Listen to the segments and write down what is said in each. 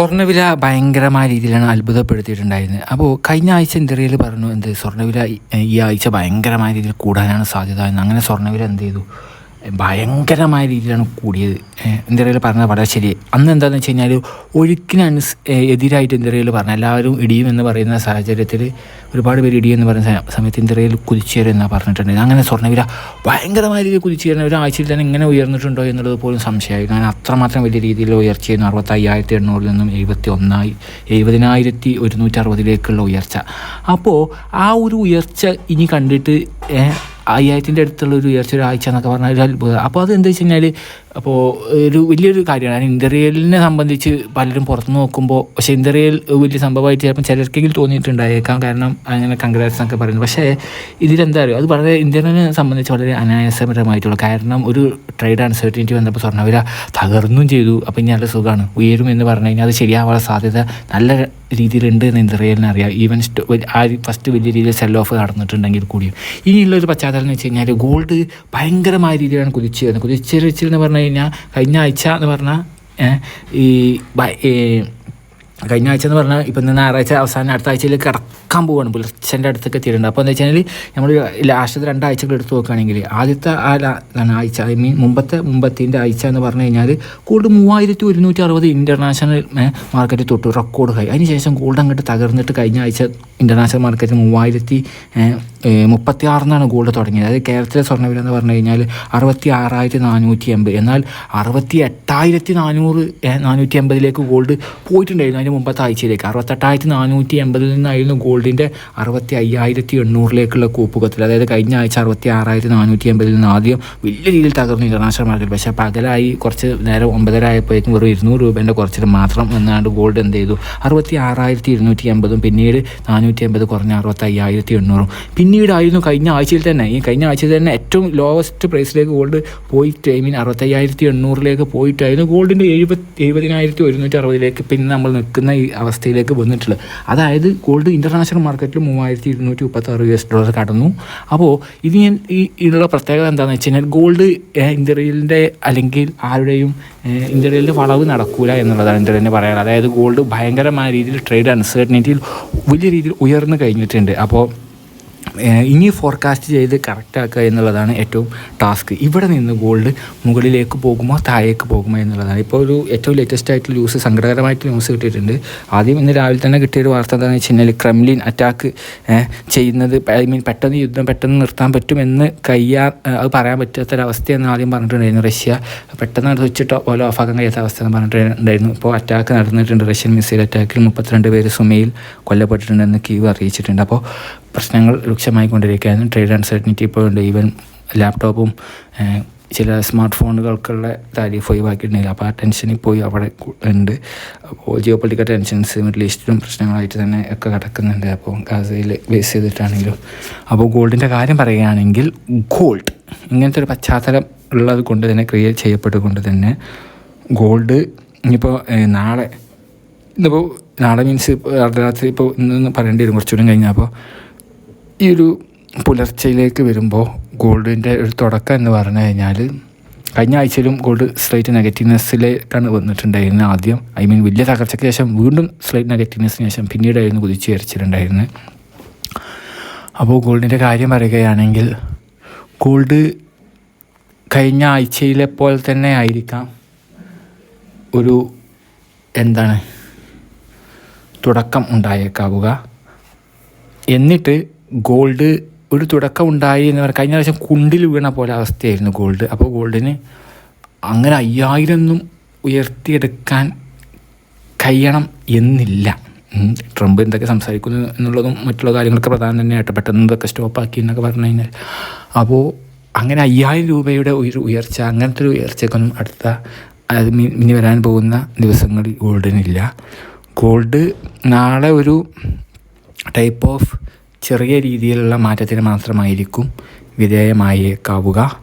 സ്വർണവില ഭയങ്കരമായ രീതിയിലാണ് അത്ഭുതപ്പെടുത്തിയിട്ടുണ്ടായിരുന്നത്. അപ്പോൾ കഴിഞ്ഞ ആഴ്ച ഇന്ത്യയിൽ പറഞ്ഞു എന്ത് സ്വർണവില ഈ- ആഴ്ച ഭയങ്കരമായ രീതിയിൽ കൂടാനാണ് സാധ്യത എന്ന്. അങ്ങനെ സ്വർണവില എന്ത് ചെയ്തു? ഭയങ്കരമായ രീതിയിലാണ് കൂടിയത്. ഇന്ത്യയിൽ പറഞ്ഞത് വളരെ ശരി. അന്ന് എന്താണെന്ന് വെച്ച് കഴിഞ്ഞാൽ ഒഴുക്കിനനുസ് എതിരായിട്ട് ഇന്ത്യയിൽ പറഞ്ഞു എല്ലാവരും ഇടിയും എന്ന് പറയുന്ന സാഹചര്യത്തിൽ ഒരുപാട് പേര് ഇടിയും എന്ന് പറയുന്ന സമയത്ത് ഇന്ത്യയിൽ കുതിച്ചേരും എന്നാണ് പറഞ്ഞിട്ടുണ്ട്. അങ്ങനെ സ്വർണവില ഭയങ്കരമായ രീതിയിൽ കുതിച്ചേരുന്ന ഒരാഴ്ചയിൽ തന്നെ ഇങ്ങനെ ഉയർന്നിട്ടുണ്ടോ എന്നുള്ളത് പോലും സംശയമായി. കാരണം അത്രമാത്രം വലിയ രീതിയിൽ ഉയർച്ചയായിരുന്നു. അറുപത്തി അയ്യായിരത്തി എണ്ണൂറിൽ നിന്നും എഴുപത്തി ഒന്നായി എഴുപതിനായിരത്തി ഒരുന്നൂറ്റി അറുപതിലേക്കുള്ള ഉയർച്ച. അപ്പോൾ ആ ഒരു ഉയർച്ച ഇനി കണ്ടിട്ട് അയ്യായിരത്തിന്റെ അടുത്തുള്ള ഒരു ഉയർച്ച ഒരാഴ്ച എന്നൊക്കെ പറഞ്ഞാൽ ഒരു അത്ഭുതം. അപ്പോൾ അത് എന്താ വെച്ച് കഴിഞ്ഞാൽ അപ്പോൾ ഒരു വലിയൊരു കാര്യമാണ്. ഇന്ത്യറിയലിനെ സംബന്ധിച്ച് പലരും പുറത്തു നോക്കുമ്പോൾ പക്ഷേ ഇന്ത്യറിയൽ വലിയ സംഭവമായിട്ട് ചിലപ്പോൾ ചിലർക്കെങ്കിലും തോന്നിയിട്ടുണ്ടായേക്കാം. കാരണം അങ്ങനെ കൺഗ്രാറ്റ്സ് എന്നൊക്കെ പറയുന്നത് പക്ഷേ ഇതിലെന്താ അറിയോ? അത് വളരെ ഇന്ത്യനെ സംബന്ധിച്ച് വളരെ അനായാസപരമായിട്ടുള്ള കാരണം ഒരു ട്രേഡ് അൺസർട്ടിനിറ്റി വന്നപ്പോൾ സ്വർണവില തകർന്നും ചെയ്തു. അപ്പോൾ ഇനി നല്ല സുഖമാണ്. ഉയരും എന്ന് പറഞ്ഞു കഴിഞ്ഞാൽ അത് ശരിയാവാനുള്ള സാധ്യത നല്ല രീതിയിലുണ്ട് എന്ന് ഇന്ത്യറിയലിന് അറിയാം. ഈവൻ ആ ഫസ്റ്റ് വലിയ രീതിയിൽ സെൽ ഓഫ് നടന്നിട്ടുണ്ടെങ്കിൽ കൂടിയും. ഇനിയുള്ളൊരു പശ്ചാത്തലം എന്ന് വെച്ച് കഴിഞ്ഞാൽ ഗോൾഡ് ഭയങ്കരമായ രീതിയിലാണ് കുതിച്ചു വരുന്നത്. കുതിച്ചെറിച്ചിൽ എന്ന് കഴിഞ്ഞാൽ കഴിഞ്ഞ ആഴ്ച എന്ന് പറഞ്ഞാൽ ഈ കഴിഞ്ഞ ആഴ്ച എന്ന് പറഞ്ഞാൽ ഇപ്പം ഇന്ന് ഞായറാഴ്ച അവസാനം അടുത്ത ആഴ്ചയിലേക്ക് കടക്കാൻ പോവുകയാണ് പുലർച്ചന്റെ അടുത്തൊക്കെ എത്തിയിട്ടുണ്ട്. അപ്പോൾ എന്താ വെച്ചാൽ നമ്മൾ ലാസ്റ്റത്തെ രണ്ടാഴ്ചകൾ എടുത്ത് നോക്കുകയാണെങ്കിൽ ആദ്യത്തെ ആ ആഴ്ച. ഐ മീൻ മുമ്പത്തെ മുമ്പത്തിന്റെ ആഴ്ച എന്ന് പറഞ്ഞു കഴിഞ്ഞാൽ ഗോൾഡ് മൂവായിരത്തി ഒരുന്നൂറ്റി അറുപത് ഇന്റർനാഷണൽ മാർക്കറ്റ് തൊട്ടു. Record high. അതിനുശേഷം ഗോൾഡ് അങ്ങോട്ട് തകർന്നിട്ട് കഴിഞ്ഞ ആഴ്ച ഇന്റർനാഷണൽ മാർക്കറ്റ് മൂവായിരത്തി മുപ്പത്തി ആറിനാണ് ഗോൾഡ് തുടങ്ങിയത്. അതായത് കേരളത്തിലെ സ്വർണവില എന്ന് പറഞ്ഞു കഴിഞ്ഞാൽ അറുപത്തി ആറായിരത്തി നാനൂറ്റി എൺപത് എന്നാൽ അറുപത്തി എട്ടായിരത്തി നാനൂറ് നാനൂറ്റി എൺപതിലേക്ക് ഗോൾഡ് പോയിട്ടുണ്ടായിരുന്നു അതിന് മുമ്പത്തെ ആഴ്ചയിലേക്ക്. അറുപത്തെട്ടായിരത്തി നാനൂറ്റി എൺപതിൽ നിന്നായിരുന്നു ഗോൾഡിന്റെ അറുപത്തി അയ്യായിരത്തി എണ്ണൂറിലേക്കുള്ള കൂപ്പുകത്തിൽ. അതായത് കഴിഞ്ഞ ആഴ്ച അറുപത്തി ആറായിരത്തി നാനൂറ്റി അമ്പതിൽ നിന്ന് ആദ്യം വലിയ രീതിയിൽ തകർന്നു ഇന്റർനാഷണൽ മാർക്കറ്റ് പക്ഷേ പകലായി കുറച്ച് നേരം ഒമ്പതര ആയപ്പോഴേക്കും വെറും ഇരുന്നൂറ് രൂപേന്റെ കുറച്ചിൽ മാത്രം എന്നാണ്ട് ഗോൾഡ് എന്ത് ചെയ്തു? അറുപത്തി ആറായിരത്തി ഇരുന്നൂറ്റി അമ്പതും പിന്നീട് നാനൂറ്റി അമ്പത് കുറഞ്ഞ അറുപത്തി അയ്യായിരത്തി എണ്ണൂറും പിന്നീടായിരുന്നു കഴിഞ്ഞ ആഴ്ചയിൽ തന്നെ ഈ കഴിഞ്ഞ ആഴ്ചയിൽ തന്നെ ഏറ്റവും ലോവസ്റ്റ് പ്രൈസിലേക്ക് ഗോൾഡ് പോയിട്ട് ഐ മീൻ അറുപത്തയ്യായിരത്തി എണ്ണൂറിലേക്ക് പോയിട്ടായിരുന്നു ഗോൾഡിന്റെ എഴുപത് എഴുപതിനായിരത്തി ഒരുന്നൂറ്റി അറുപതിലേക്ക് പിന്നെ നമ്മൾ നിൽക്കുന്ന ഈ അവസ്ഥയിലേക്ക് വന്നിട്ടുള്ളത്. അതായത് ഗോൾഡ് ഇന്റർനാഷണൽ മാർക്കറ്റിൽ മൂവായിരത്തി ഇരുന്നൂറ്റി മുപ്പത്താറ് യു എസ് ഡോളർ കടന്നു. അപ്പോൾ ഇത് ഞാൻ ഈ ഇതിലുള്ള പ്രത്യേകത എന്താണെന്ന് വെച്ച് കഴിഞ്ഞാൽ ഗോൾഡ് ഇന്ത്യയിലെ അല്ലെങ്കിൽ ആരുടെയും ഇന്ത്യയിലെ വളവ് നടക്കൂല എന്നുള്ളതാണ് ഇന്ത്യയിൽ പറയാനുള്ളത്. അതായത് ഗോൾഡ് ഭയങ്കരമായ രീതിയിൽ ട്രേഡ് അൺസർട്ടനിറ്റിയിൽ വലിയ രീതിയിൽ ഉയർന്നു കഴിഞ്ഞിട്ടുണ്ട്. അപ്പോൾ ഇനി ഫോർകാസ്റ്റ് ചെയ്ത് കറക്റ്റാക്കുക എന്നുള്ളതാണ് ഏറ്റവും ടാസ്ക് ഇവിടെ നിന്ന് ഗോൾഡ് മുകളിലേക്ക് പോകുമോ താഴേക്ക് പോകുമോ എന്നുള്ളതാണ്. ഇപ്പോൾ ഒരു ഏറ്റവും ലേറ്റസ്റ്റ് ആയിട്ടുള്ള ന്യൂസ് സങ്കടകരമായിട്ട് ന്യൂസ് കിട്ടിയിട്ടുണ്ട്. ആദ്യം ഇന്ന് രാവിലെ തന്നെ കിട്ടിയൊരു വാർത്ത എന്താണെന്ന് വെച്ച് കഴിഞ്ഞാൽ ക്രെംലിൻ അറ്റാക്ക് ചെയ്യുന്നത് ഐ മീൻ പെട്ടെന്ന് യുദ്ധം പെട്ടെന്ന് നിർത്താൻ പറ്റുമെന്ന് കയ്യാ അത് പറയാൻ പറ്റാത്തൊരവസ്ഥയെന്ന് ആദ്യം പറഞ്ഞിട്ടുണ്ടായിരുന്നു റഷ്യ. പെട്ടെന്ന് അത് വെച്ചിട്ട് ഓഫ് ഓഫാക്കാൻ കഴിയാത്ത അവസ്ഥ എന്ന് പറഞ്ഞിട്ടുണ്ടായിരുന്നു. ഇപ്പോൾ അറ്റാക്ക് നടന്നിട്ടുണ്ട്. റഷ്യൻ മിസൈൽ അറ്റാക്കിൽ മുപ്പത്തിരണ്ട് പേര് സുമയിൽ കൊല്ലപ്പെട്ടിട്ടുണ്ടെന്ന് കീവ് അറിയിച്ചിട്ടുണ്ട്. അപ്പോൾ പ്രശ്നങ്ങൾ രൂക്ഷമായിക്കൊണ്ടിരിക്കുകയായിരുന്നു ട്രേഡ് അൺസർട്ടനിറ്റി ഇപ്പോൾ ഉണ്ട് ഈവൻ ലാപ്ടോപ്പും ചില സ്മാർട്ട് ഫോണുകൾക്കുള്ള താരിഫ് ഒഴിവാക്കിയിട്ടുണ്ടെങ്കിൽ അപ്പോൾ ആ ടെൻഷൻ ഇപ്പോൾ അവിടെ ഉണ്ട്. അപ്പോൾ ജിയോ പൊളിറ്റിക്കൽ ടെൻഷൻസ് മിഡിൽ ഈസ്റ്റിലും പ്രശ്നങ്ങളായിട്ട് തന്നെ ഒക്കെ കിടക്കുന്നുണ്ട്. അപ്പോൾ ഗാസയിൽ ബേസ് ചെയ്തിട്ടാണെങ്കിലും. അപ്പോൾ ഗോൾഡിന്റെ കാര്യം പറയുകയാണെങ്കിൽ ഗോൾഡ് ഇങ്ങനത്തെ ഒരു പശ്ചാത്തലം ഉള്ളത് കൊണ്ട് തന്നെ ക്രിയേറ്റ് ചെയ്യപ്പെട്ടുകൊണ്ട് തന്നെ ഗോൾഡ് ഇനിയിപ്പോൾ നാളെ ഇന്നിപ്പോൾ നാളെ മീൻസ് അർദ്ധരാത്രി ഇപ്പോൾ ഇന്ന് പറയേണ്ടി വരും. കുറച്ചുകൂടി കഴിഞ്ഞാൽ അപ്പോൾ ഈ ഒരു പുലർച്ചയിലേക്ക് വരുമ്പോൾ ഗോൾഡിന്റെ ഒരു തുടക്കം എന്ന് പറഞ്ഞു കഴിഞ്ഞാൽ കഴിഞ്ഞ ആഴ്ചയിലും ഗോൾഡ് സ്ലൈറ്റ് നെഗറ്റീവ്നെസ്സിലേക്കാണ് വന്നിട്ടുണ്ടായിരുന്നത് ആദ്യം. ഐ മീൻ വലിയ തകർച്ചയ്ക്ക് ശേഷം വീണ്ടും സ്ലൈറ്റ് നെഗറ്റീവ്നെസ്സിന് ശേഷം പിന്നീടായിരുന്നു കുതിച്ചു വരച്ചിട്ടുണ്ടായിരുന്നത് അപ്പോൾ ഗോൾഡിന്റെ കാര്യം പറയുകയാണെങ്കിൽ ഗോൾഡ് കഴിഞ്ഞ ആഴ്ചയിലെ പോലെ തന്നെ ആയിരിക്കാം ഒരു എന്താണ് തുടക്കം ഉണ്ടായേക്കാവുക. എന്നിട്ട് ഗോൾഡ് ഒരു തുടക്കം ഉണ്ടായി എന്ന് പറഞ്ഞാൽ കഴിഞ്ഞ പ്രാവശ്യം കുണ്ടിൽ വീണ പോലെ അവസ്ഥയായിരുന്നു ഗോൾഡ്. അപ്പോൾ ഗോൾഡിന് അങ്ങനെ അയ്യായിരം ഒന്നും ഉയർത്തിയെടുക്കാൻ കഴിയണം എന്നില്ല. ട്രംപ് എന്തൊക്കെ സംസാരിക്കുന്നു എന്നുള്ളതും മറ്റുള്ള കാര്യങ്ങളൊക്കെ പ്രധാനം തന്നെയായിട്ട് പെട്ടെന്ന് ഇതൊക്കെ സ്റ്റോപ്പാക്കി എന്നൊക്കെ പറഞ്ഞു കഴിഞ്ഞാൽ. അപ്പോൾ അങ്ങനെ അയ്യായിരം രൂപയുടെ ഒരു ഉയർച്ച അങ്ങനത്തെ ഒരു ഉയർച്ചക്കൊന്നും അടുത്ത അത് ഇനി വരാൻ പോകുന്ന ദിവസങ്ങളിൽ ഗോൾഡിനില്ല. ഗോൾഡ് നാളെ ഒരു ടൈപ്പ് ഓഫ് ചെറിയ രീതിയിലുള്ള മാറ്റത്തിന് മാത്രമായിരിക്കും വിധേയമായേക്കാവുക.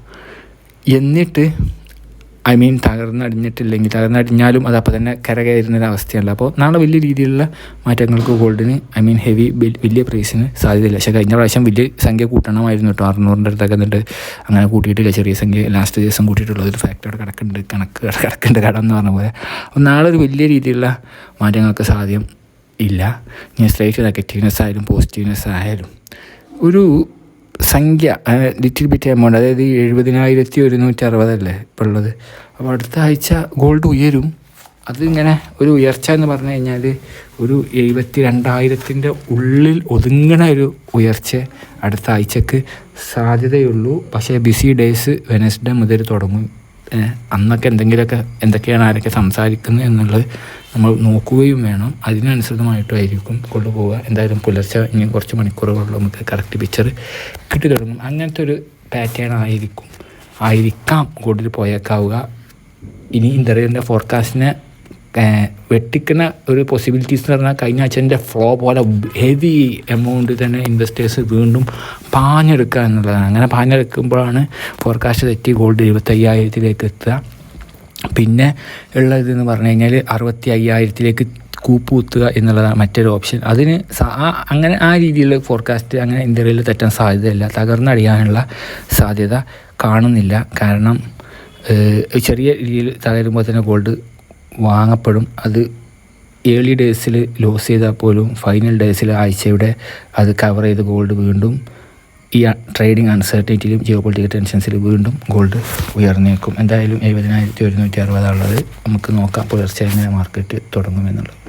എന്നിട്ട് ഐ മീൻ തകർന്നടിഞ്ഞിട്ടില്ലെങ്കിൽ തകർന്നടിഞ്ഞാലും അത് അപ്പോൾ തന്നെ കരകയറുന്ന ഒരു അവസ്ഥയല്ല അപ്പോൾ നാളെ വലിയ രീതിയിലുള്ള മാറ്റങ്ങൾക്ക് ഗോൾഡിന് ഐ മീൻ ഹെവി വലിയ പ്രൈസിന് സാധ്യതയില്ല. പക്ഷേ കഴിഞ്ഞ പ്രാവശ്യം വലിയ സംഖ്യ കൂട്ടണമായിരുന്നു കേട്ടോ. അറുന്നൂറിന്റെ അടുത്തൊക്കെ എന്നിട്ട് അങ്ങനെ കൂട്ടിയിട്ടില്ല. ചെറിയ സംഖ്യ ലാസ്റ്റ് ദിവസം കൂട്ടിയിട്ടുള്ളത് ഒരു ഫാക്ടറിയുടെ കിടക്കുന്നുണ്ട്. കണക്ക് കിടക്കുന്നുണ്ട്. കടം എന്ന് പറഞ്ഞ പോലെ. അപ്പോൾ നാളെ ഒരു വലിയ രീതിയിലുള്ള മാറ്റങ്ങൾക്ക് സാധ്യം ഇല്ല. ഞാൻ സ്ലൈറ്റ് നെഗറ്റീവ്നെസ് ആയാലും പോസിറ്റീവ്നെസ് ആയാലും ഒരു സംഖ്യ ലിറ്റിൽ ബിറ്റ് എമൗണ്ട് അതായത് ഈ എഴുപതിനായിരത്തി ഒരുന്നൂറ്റി അറുപതല്ലേ ഇപ്പോൾ ഉള്ളത്. അപ്പോൾ അടുത്ത ആഴ്ച ഗോൾഡ് ഉയരും. അതിങ്ങനെ ഒരു ഉയർച്ച എന്ന് പറഞ്ഞു കഴിഞ്ഞാൽ ഒരു എഴുപത്തി രണ്ടായിരത്തിന്റെ ഉള്ളിൽ ഒതുങ്ങണ ഒരു ഉയർച്ച അടുത്ത ആഴ്ചക്ക് സാധ്യതയുള്ളൂ. പക്ഷേ ബിസി ഡേയ്സ് വെനസ്ഡേ മുതൽ തുടങ്ങും. അന്നൊക്കെ എന്തെങ്കിലുമൊക്കെ എന്തൊക്കെയാണ് ആരൊക്കെ സംസാരിക്കുന്നത് എന്നുള്ളത് നമ്മൾ നോക്കുകയും വേണം. അതിനനുസൃതമായിട്ടായിരിക്കും കൊണ്ടുപോവുക. എന്തായാലും പുലർച്ചെ ഇനി കുറച്ച് മണിക്കൂറുകളിൽ നമുക്ക് കറക്റ്റ് പിക്ചർ കിട്ടി തുടങ്ങും. അങ്ങനത്തെ ഒരു പാറ്റേൺ ആയിരിക്കും. ആയിരിക്കാം കൂടുതൽ പോയേക്കാവുക. ഇനി ഇന്റർവ്യൂവിന്റെ ഫോർകാസ്റ്റിനെ വെട്ടിക്കുന്ന ഒരു പോസിബിലിറ്റീസ് എന്ന് പറഞ്ഞാൽ കഴിഞ്ഞ ആഴ്ചന്റെ ഫ്ലോ പോലെ ഹെവി എമൗണ്ട് തന്നെ ഇൻവെസ്റ്റേഴ്സ് വീണ്ടും പാഞ്ഞെടുക്കുക എന്നുള്ളതാണ്. അങ്ങനെ പാഞ്ഞെടുക്കുമ്പോഴാണ് ഫോർകാസ്റ്റ് തെറ്റി ഗോൾഡ് ഇരുപത്തയ്യായിരത്തിലേക്ക് എത്തുക. പിന്നെ ഉള്ളതെന്ന് പറഞ്ഞു കഴിഞ്ഞാൽ അറുപത്തി അയ്യായിരത്തിലേക്ക് കൂപ്പ് കുത്തുക എന്നുള്ളതാണ് മറ്റൊരു ഓപ്ഷൻ അതിന് അങ്ങനെ ആ രീതിയിലുള്ള ഫോർകാസ്റ്റ് അങ്ങനെ ഇന്ത്യയിൽ തെറ്റാൻ സാധ്യതയില്ല. തകർന്നടിയാനുള്ള സാധ്യത കാണുന്നില്ല. കാരണം ചെറിയ രീതിയിൽ തകരുമ്പോൾ തന്നെ ഗോൾഡ് വാങ്ങപ്പെടും. അത് ഏർലി ഡേയ്സിൽ ലോസ് ചെയ്താൽ പോലും ഫൈനൽ ഡേയ്സിൽ ആഴ്ചയുടെ അത് കവർ ചെയ്ത് ഗോൾഡ് വീണ്ടും ഈ ട്രേഡിംഗ് അൺസർട്ടനിറ്റിയിലും ജിയോ പൊളിറ്റിക്കൽ ടെൻഷൻസിൽ വീണ്ടും ഗോൾഡ് ഉയർന്നേക്കും. എന്തായാലും എഴുപതിനായിരത്തി ഒരുന്നൂറ്റി അറുപതാണുള്ളത് നമുക്ക് നോക്കാം പുലർച്ചെ എങ്ങനെ മാർക്കറ്റ് തുടങ്ങുമെന്നുള്ളത്